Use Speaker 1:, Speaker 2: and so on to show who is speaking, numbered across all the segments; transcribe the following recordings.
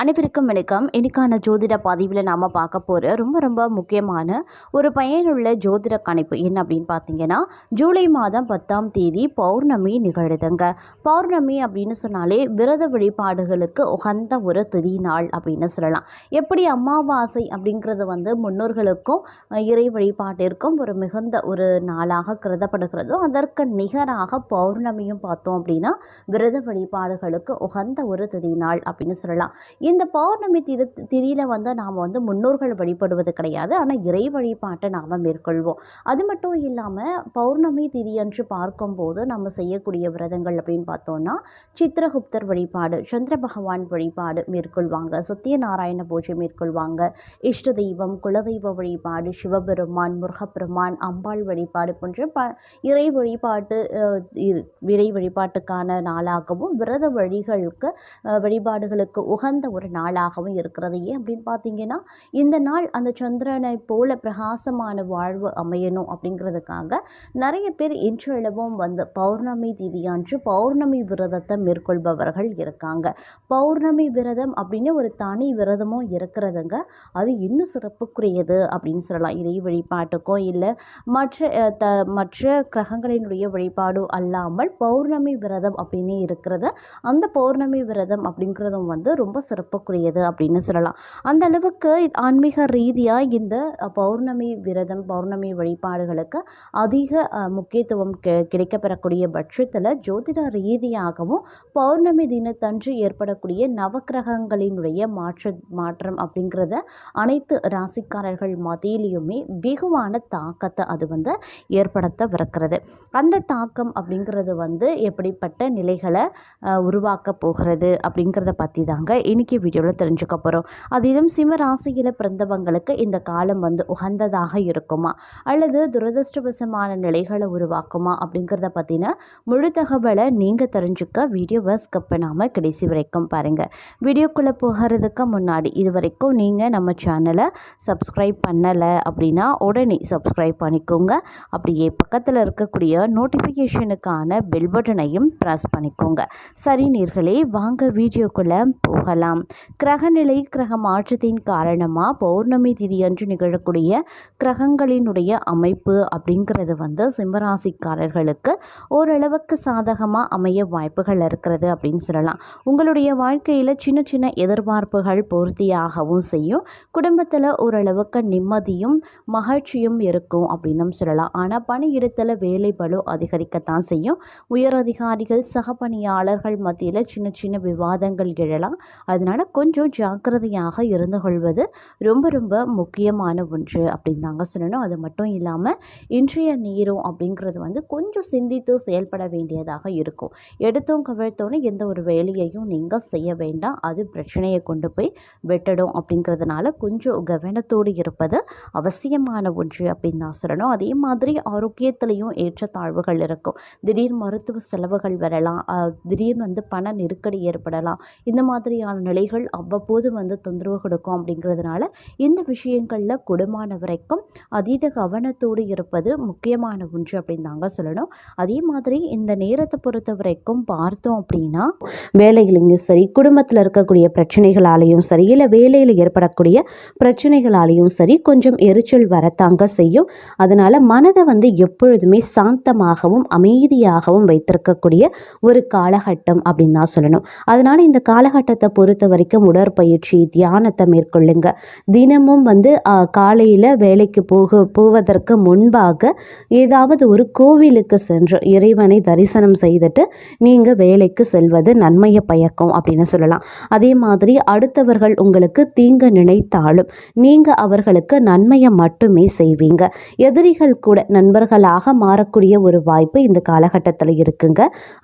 Speaker 1: அனைவருக்கும் வணக்கம். இன்னைக்கான ஜோதிட பதிவில் நாம் பார்க்க போகிற ரொம்ப ரொம்ப முக்கியமான ஒரு பயனுள்ள ஜோதிட கணிப்பு என்ன அப்படின்னு பார்த்தீங்கன்னா ஜூலை மாதம் பத்தாம் தேதி பௌர்ணமி நிகழுதுங்க. பௌர்ணமி அப்படின்னு சொன்னாலே விரத வழிபாடுகளுக்கு உகந்த ஒரு திதி நாள் அப்படின்னு சொல்லலாம். எப்படி அமாவாசை அப்படிங்கிறது வந்து முன்னோர்களுக்கும் இறை வழிபாட்டிற்கும் ஒரு மிகுந்த ஒரு நாளாக கருதப்படுகிறதோ அதற்கு நிகராக பௌர்ணமியும் பார்த்தோம் அப்படின்னா விரத வழிபாடுகளுக்கு உகந்த ஒரு திதி நாள் அப்படின்னு சொல்லலாம். இந்த பௌர்ணமி திரு திதியில் வந்து நாம் வந்து முன்னோர்கள் வழிபடுவது கிடையாது. ஆனால் இறை வழிபாட்டை நாம் மேற்கொள்வோம். அது மட்டும் இல்லாமல் பௌர்ணமி திதி என்று பார்க்கும்போது நம்ம செய்யக்கூடிய விரதங்கள் அப்படின்னு பார்த்தோம்னா சித்திரகுப்தர் வழிபாடு சந்திர பகவான் வழிபாடு மேற்கொள்வாங்க. சத்யநாராயண பூஜை மேற்கொள்வாங்க. இஷ்ட தெய்வம் குலதெய்வ வழிபாடு சிவபெருமான் முருகப்பெருமான் அம்பாள் வழிபாடு போன்ற ப இறை வழிபாட்டு இறை வழிபாட்டுக்கான நாளாகவும் விரத வழிகளுக்கு வழிபாடுகளுக்கு உகந்த ஒரு நாளாகவும் இருக்கிறது. ஏன் அப்படின்னு பார்த்தீங்கன்னா இந்த நாள் அந்த சந்திரனை போல பிரகாசமான வாழ்வு அமையணும் அப்படிங்கிறதுக்காக நிறைய பேர் இன்றளவும் வந்து பௌர்ணமி திதியன்று பௌர்ணமி விரதத்தை மேற்கொள்பவர்கள் இருக்காங்க. பௌர்ணமி விரதம் அப்படின்னு ஒரு தனி விரதமும் இருக்கிறதுங்க. அது இன்னும் சிறப்புக்குரியது அப்படின்னு சொல்லலாம். இறை வழிபாட்டுக்கோ இல்லை மற்ற த மற்ற கிரகங்களினுடைய வழிபாடு அல்லாமல் பௌர்ணமி விரதம் அப்படின்னு இருக்கிறது. அந்த பௌர்ணமி விரதம் அப்படிங்கிறதும் வந்து ரொம்ப சிறப்பு சிறப்புக்குரியது அப்படின்னு சொல்லலாம். அந்த அளவுக்கு ஆன்மீக ரீதியாக இந்த பௌர்ணமி விரதம் பௌர்ணமி வழிபாடுகளுக்கு அதிக முக்கியத்துவம் கி கிடைக்கப்பெறக்கூடிய பட்சத்தில் ஜோதிட ரீதியாகவும் பௌர்ணமி தினத்தன்று ஏற்படக்கூடிய நவக்கிரகங்களினுடைய மாற்ற மாற்றம் அப்படிங்கிறத அனைத்து ராசிக்காரர்கள் மத்தியிலையுமே வெகுவான தாக்கத்தை அது வந்து ஏற்படுத்தவிருக்கிறது. அந்த தாக்கம் அப்படிங்கிறது வந்து எப்படிப்பட்ட நிலைகளை அஹ், உருவாக்க போகிறது அப்படிங்கிறத பற்றி தாங்க இன்றைக்கி வீடியோவில் தெரிஞ்சுக்க போகிறோம் அதிலும் சிம்ம ராசியில் பிறந்தவங்களுக்கு இந்த காலம் வந்து உகந்ததாக இருக்குமா? அல்லது துரதிருஷ்டவசமான நிலைகளை உருவாக்குமா? அப்படிங்கிறத பற்றின முழு தகவலை நீங்கள் தெரிஞ்சுக்க வீடியோவை ஸ்கிப் பண்ணாமல் கடைசி வரைக்கும் பாருங்கள் வீடியோக்குள்ளே போகிறதுக்கு முன்னாடி இது வரைக்கும் நீங்கள் நம்ம சேனலை சப்ஸ்கிரைப் பண்ணலை அப்படின்னா உடனே சப்ஸ்கிரைப் பண்ணிக்கோங்க. அப்படியே பக்கத்தில் இருக்கக்கூடிய நோட்டிஃபிகேஷனுக்கான பெல் பட்டனையும் ப்ரெஸ் பண்ணிக்கோங்க. சரி நீர்களே வாங்க வீடியோக்குள்ளே போகலாம். கிரகநிலை கிரக மாற்றத்தின் காரணமாக பௌர்ணமி திதியன்று நிகழக்கூடிய கிரகங்களினுடைய அமைப்பு அப்படிங்கிறது வந்து சிம்மராசிக்காரர்களுக்கு ஓரளவுக்கு சாதகமாக அமைய வாய்ப்புகள் இருக்கிறது அப்படின்னு சொல்லலாம். உங்களுடைய வாழ்க்கையில் சின்ன சின்ன எதிர்பார்ப்புகள் பூர்த்தியாகவும் செய்யும். குடும்பத்தில் ஓரளவுக்கு நிம்மதியும் மகிழ்ச்சியும் இருக்கும் அப்படின்னும் சொல்லலாம். ஆனால் பணியிடத்தில் வேலை பலு அதிகரிக்கத்தான் செய்யும். உயரதிகாரிகள் சக பணியாளர்கள் மத்தியில் சின்ன சின்ன விவாதங்கள் எழலாம். அதனால் கொஞ்சம் ஜாக்கிரதையாக இருந்து கொள்வது ரொம்ப ரொம்ப முக்கியமான ஒன்று அப்படின்னு தாங்க சொல்லணும். அது மட்டும் இல்லாமல் இன்றைய நேரம் அப்படிங்கிறது வந்து கொஞ்சம் சிந்தித்து செயல்பட வேண்டியதாக இருக்கும். எடுத்தோம் கவிழ்த்தோன்னு எந்த ஒரு வேலையையும் நீங்கள் செய்ய வேண்டாம். அது பிரச்சனையை கொண்டு போய் வெட்டடும் அப்படிங்கிறதுனால கொஞ்சம் கவனத்தோடு இருப்பது அவசியமான ஒன்று அப்படின்னு தான் சொல்லணும். அதே மாதிரி ஆரோக்கியத்திலையும் ஏற்றத்தாழ்வுகள் இருக்கும். திடீர் மருத்துவ செலவுகள் வரலாம். திடீர்னு வந்து பண நெருக்கடி ஏற்படலாம். இந்த மாதிரியான நிலை நிலைகள் அவ்வப்போது வந்து தொந்தரவு கொடுக்கும் அப்படிங்கிறதுனால இந்த விஷயங்களில் கூடுமான வரைக்கும் அதீத கவனத்தோடு இருப்பது முக்கியமான ஒன்று அப்படின்னு தாங்க சொல்லணும். அதே மாதிரி இந்த நேரத்தை பொறுத்த வரைக்கும் பார்த்தோம் அப்படின்னா வேலையிலையும் சரி குடும்பத்தில் இருக்கக்கூடிய பிரச்சனைகளாலேயும் சரி இல்லை வேலையில் ஏற்படக்கூடிய பிரச்சனைகளாலேயும் சரி கொஞ்சம் எரிச்சல் வரத்தாங்க செய்யும். அதனால் மனதை வந்து எப்பொழுதுமே சாந்தமாகவும் அமைதியாகவும் வைத்திருக்கக்கூடிய ஒரு காலகட்டம் அப்படின்னு தான் சொல்லணும். அதனால் இந்த காலகட்டத்தை பொறுத்த வரைக்கும் உடற்பயிற்சி தியானத்தை மேற்கொள்ளுங்க. தினமும் வந்து காலையில் வேலைக்கு போக போவதற்கு முன்பாக ஏதாவது ஒரு கோவிலுக்கு சென்று இறைவனை தரிசனம் செய்துட்டு நீங்கள் வேலைக்கு செல்வது நன்மையை பயக்கும் அப்படின்னு சொல்லலாம். அதே மாதிரி அடுத்தவர்கள் உங்களுக்கு தீங்கு நினைத்தாலும் நீங்கள் அவர்களுக்கு நன்மையை மட்டுமே செய்வீங்க. எதிரிகள் கூட நண்பர்களாக மாறக்கூடிய ஒரு வாய்ப்பு இந்த காலகட்டத்தில் இருக்குங்க.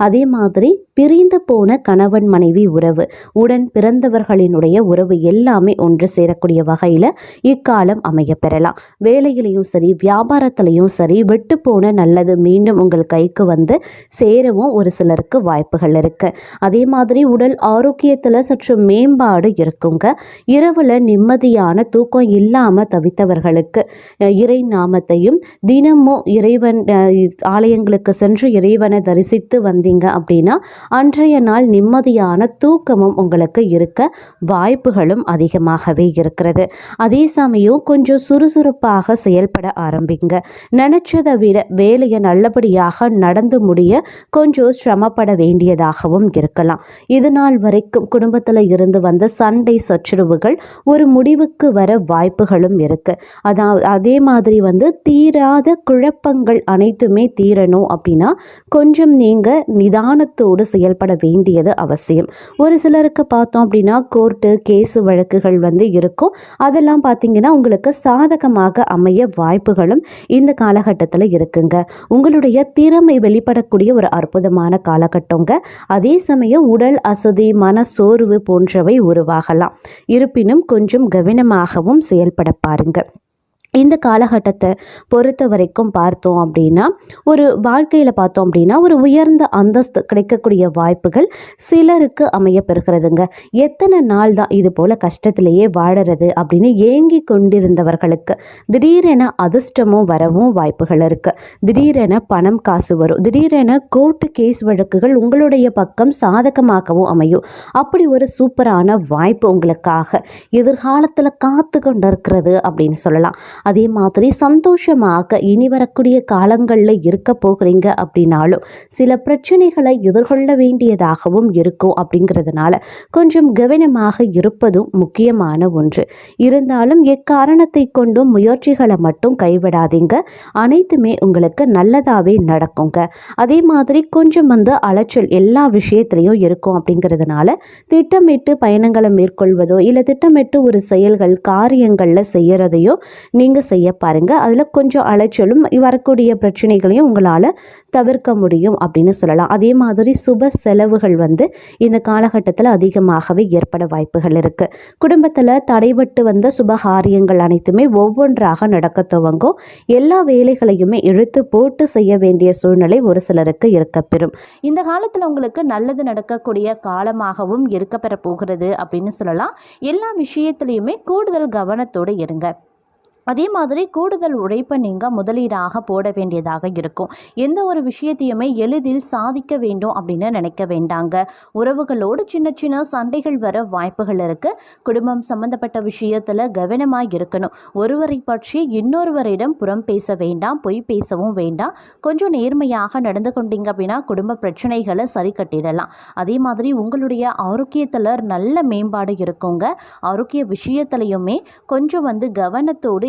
Speaker 1: அதே மாதிரி பிரிந்து போன கணவன் மனைவி உறவு உடன் பிறந்த பிறந்தவர்களினுடைய உறவு எல்லாமே ஒன்று சேரக்கூடிய வகையில் இக்காலம் அமைய பெறலாம் வேலையிலையும் சரி வியாபாரத்திலையும் சரி விட்டு போன நல்லது மீண்டும் உங்கள் கைக்கு வந்து சேரவும் ஒரு சிலருக்கு வாய்ப்புகள் இருக்கு. அதே மாதிரி உடல் ஆரோக்கியத்தில் சற்று மேம்பாடு இருக்குங்க. இரவில் நிம்மதியான தூக்கம் இல்லாமல் தவித்தவர்களுக்கு இறை நாமத்தையும் தினமும் இறைவன் ஆலயங்களுக்கு சென்று இறைவனை தரிசித்து வந்தீங்க அப்படின்னா அன்றைய நாள் நிம்மதியான தூக்கமும் உங்களுக்கு இருக்கு. இருக்க வாய்ப்புகளும் அதிகமாகவே இருக்கிறது. அதே சமயம் கொஞ்சம் சுறுசுறுப்பாக செயல்பட ஆரம்பிங்க. நினச்சதை விட வேலையை நல்லபடியாக நடந்து முடிய கொஞ்சம் சிரமப்பட வேண்டியதாகவும் இருக்கலாம். இது நாள் வரைக்கும் குடும்பத்தில் இருந்து வந்த சண்டை சச்சுரவுகள் ஒரு முடிவுக்கு வர வாய்ப்புகளும் இருக்கு. அதாவது அதே மாதிரி வந்து தீராத குழப்பங்கள் அனைத்துமே தீரணும் அப்படின்னா கொஞ்சம் நீங்கள் நிதானத்தோடு செயல்பட வேண்டியது அவசியம். ஒரு சிலருக்கு பார்த்தோம் அப்படின்னா கோர்ட்டு கேஸு வழக்குகள் வந்து இருக்கும். அதெல்லாம் பார்த்தீங்கன்னா உங்களுக்கு சாதகமாக அமைய வாய்ப்புகளும் இந்த காலகட்டத்தில் இருக்குங்க. உங்களுடைய திறமை வெளிப்படக்கூடிய ஒரு அற்புதமான காலகட்டங்க. அதே சமயம் உடல் அசதி மன சோர்வு போன்றவை உருவாகலாம். இருப்பினும் கொஞ்சம் கவனமாகவும் செயல்பட பாருங்கள் இந்த காலகட்டத்தை பொறுத்த வரைக்கும் பார்த்தோம் அப்படின்னா ஒரு வாழ்க்கையில் பார்த்தோம் அப்படின்னா ஒரு உயர்ந்த அந்தஸ்து கிடைக்கக்கூடிய வாய்ப்புகள் சிலருக்கு அமைய பெறுகிறதுங்க எத்தனை நாள் தான் இது போல் கஷ்டத்திலேயே வாழறது அப்படின்னு ஏங்கி கொண்டிருந்தவர்களுக்கு திடீரென அதிர்ஷ்டமும் வரவும் வாய்ப்புகள் இருக்குது திடீரென பணம் காசு வரும். திடீரென கோர்ட்டு கேஸ் வழக்குகள் உங்களுடைய பக்கம் சாதகமாகவும் அமையும். அப்படி ஒரு சூப்பரான வாய்ப்பு உங்களுக்காக எதிர்காலத்தில் காத்து கொண்டு இருக்கிறது அப்படின்னு சொல்லலாம். அதே மாதிரி சந்தோஷமாக இனி வரக்கூடிய காலங்களில் இருக்க போகிறீங்க அப்படின்னாலும் சில பிரச்சனைகளை எதிர்கொள்ள வேண்டியதாகவும் இருக்கும் அப்படிங்கிறதுனால கொஞ்சம் கவனமாக இருப்பதும் முக்கியமான ஒன்று. இருந்தாலும் எக்காரணத்தை கொண்டும் முயற்சிகளை மட்டும் கைவிடாதீங்க. அனைத்துமே உங்களுக்கு நல்லதாகவே நடக்குங்க. அதே மாதிரி கொஞ்சம் வந்து அலைச்சல் எல்லா விஷயத்துலையும் இருக்கும் அப்படிங்கிறதுனால திட்டமிட்டு பயணங்களை மேற்கொள்வதோ இல்லை திட்டமிட்டு ஒரு செயல்கள் காரியங்களில் செய்கிறதையோ நீங்கள் செய்ய பாருங்கள் அதில் கொஞ்சம் அலைச்சலும் வரக்கூடிய பிரச்சனைகளையும் உங்களால் தவிர்க்க முடியும் அப்படின்னு சொல்லலாம். அதே மாதிரி சுப செலவுகள் வந்து இந்த காலகட்டத்தில் அதிகமாகவே ஏற்பட வாய்ப்புகள் இருக்குது குடும்பத்தில் தடைபட்டு வந்த சுபகாரியங்கள் அனைத்துமே ஒவ்வொன்றாக நடக்க துவங்கும். எல்லா வேலைகளையுமே இழுத்து போட்டு செய்ய வேண்டிய சூழ்நிலை ஒரு சிலருக்கு இருக்கப்பெறும் இந்த காலத்தில் உங்களுக்கு நல்லது நடக்கக்கூடிய காலமாகவும் இருக்கப்பெற போகிறது அப்படின்னு சொல்லலாம். எல்லா விஷயத்துலையுமே கூடுதல் கவனத்தோடு இருங்க. அதே மாதிரி கூடுதல் உழைப்பை நீங்கள் முதலீடாக போட வேண்டியதாக இருக்கும். எந்த ஒரு விஷயத்தையுமே எளிதில் சாதிக்க வேண்டும் அப்படின்னு நினைக்க வேண்டாங்க. உறவுகளோடு சின்ன சின்ன சண்டைகள் வர வாய்ப்புகள் இருக்குது குடும்பம் சம்மந்தப்பட்ட விஷயத்தில் கவனமாக இருக்கணும். ஒருவரை பற்றி இன்னொருவரிடம் புறம் பேச வேண்டாம் பொய் பேசவும் வேண்டாம். கொஞ்சம் நேர்மையாக நடந்து கொண்டீங்க அப்படின்னா குடும்ப பிரச்சனைகளை சரி கட்டிடலாம். அதே மாதிரி உங்களுடைய ஆரோக்கியத்தில் நல்ல மேம்பாடு இருக்குங்க. ஆரோக்கிய விஷயத்துலையுமே கொஞ்சம் வந்து கவனத்தோடு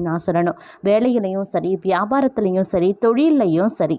Speaker 1: நான் சொல்லணும். வேலையிலையும் சரி வியாபாரத்துலேயும் சரி தொழில்லையும் சரி.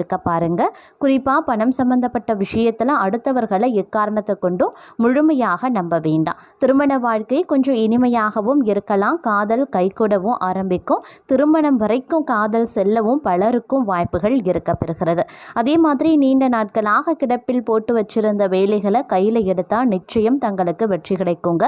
Speaker 1: இருக்க பாருங்க. குறிப்பாக பணம் சம்பந்தப்பட்ட விஷயத்தில் அடுத்தவர்களை எக்காரணத்தை கொண்டும் முழுமையாக நம்ப வேண்டாம். திருமண வாழ்க்கை கொஞ்சம் இனிமையாகவும் இருக்கலாம். காதல் கைகூடவும் ஆரம்பிக்கும். திருமணம் வரைக்கும் காதல் செல்லவும் பலருக்கும் வாய்ப்புகள் இருக்க பெறுகிறது அதே மாதிரி நீண்ட நாட்களாக கிடப்பில் போட்டு வச்சிருந்த வேலைகளை கையில் எடுத்தால் நிச்சயம் தங்களுக்கு வெற்றி கிடைக்குங்க.